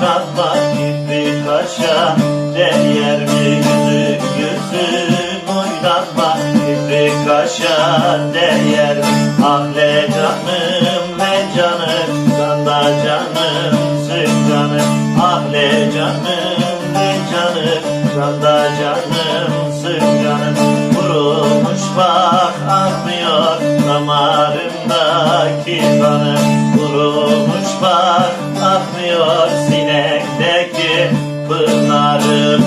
kalma gitti kaşa Değer mi yüzüm yüzüm oynanma gitti kaşa Değer ahle canım ne canım Kanda canım sık canım. Ahle canım ne canım Kanda canım sık canım. Vurulmuş bak akmıyor damarımdaki kanım. Pınarım.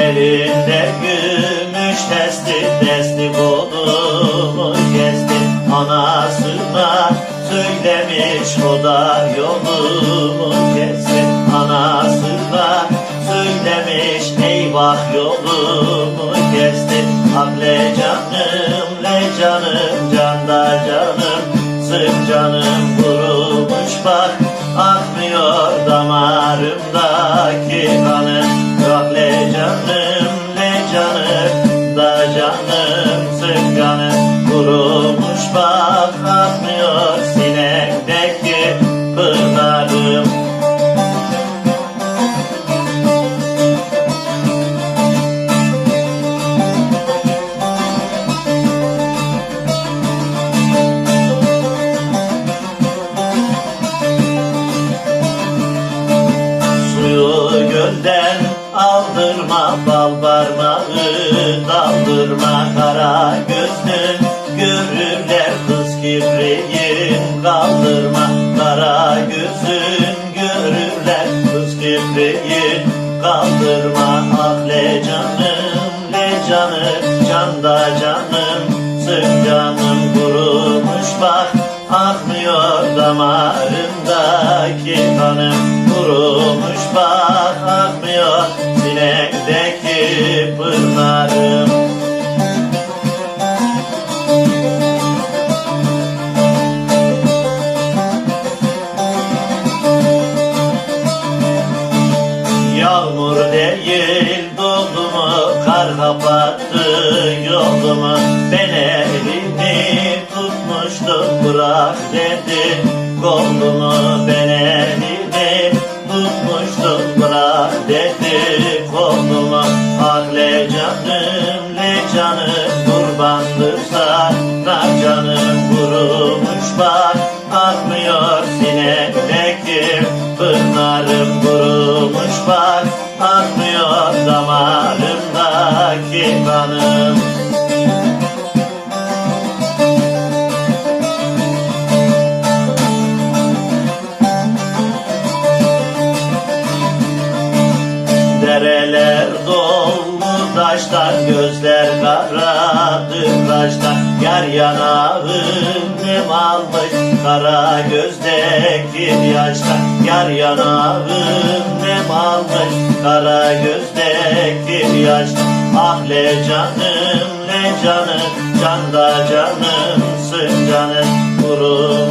Elinde gümüş testi testi kolumu kesti. Anasına söylemiş o da yolumu canım le canım canda canım. Sık canım vurulmuş bak Akmıyor damarımdaki kanım Ah le canım le canım da canım. Sık canım Vurulmuş bak akmıyor gölden aldırma Bal parmağı daldırma Kara gözlün görürler Kız kibriğin kaldırma Kara gözün görürler Kız kibriğin kaldırma Ah le canım le canım Canda canım. Sık canım Kurumuş bak akmıyor damarımdaki kanım Kurumuş bak akmıyor sinekteki pınarım. Yağmur değil doldu mu? Kar kapattı yolumu. Ben elini tutmuştum bırak dedi kolumu Ben tutmuştum bırak dedi kolumu Ah le canım le canım kurbandır sana canım Vurulmuş bak akmıyor sinekteki pınarım Vurulmuş bak akmıyor damarımdaki kanım Karadı taşlar Yar yanağım nem almış. Kara gözdeki yaşlar Yar yanağım nem almış. Kara gözdeki yaşlar Ah le canım le canım. Canda canımsın canım Kurumuş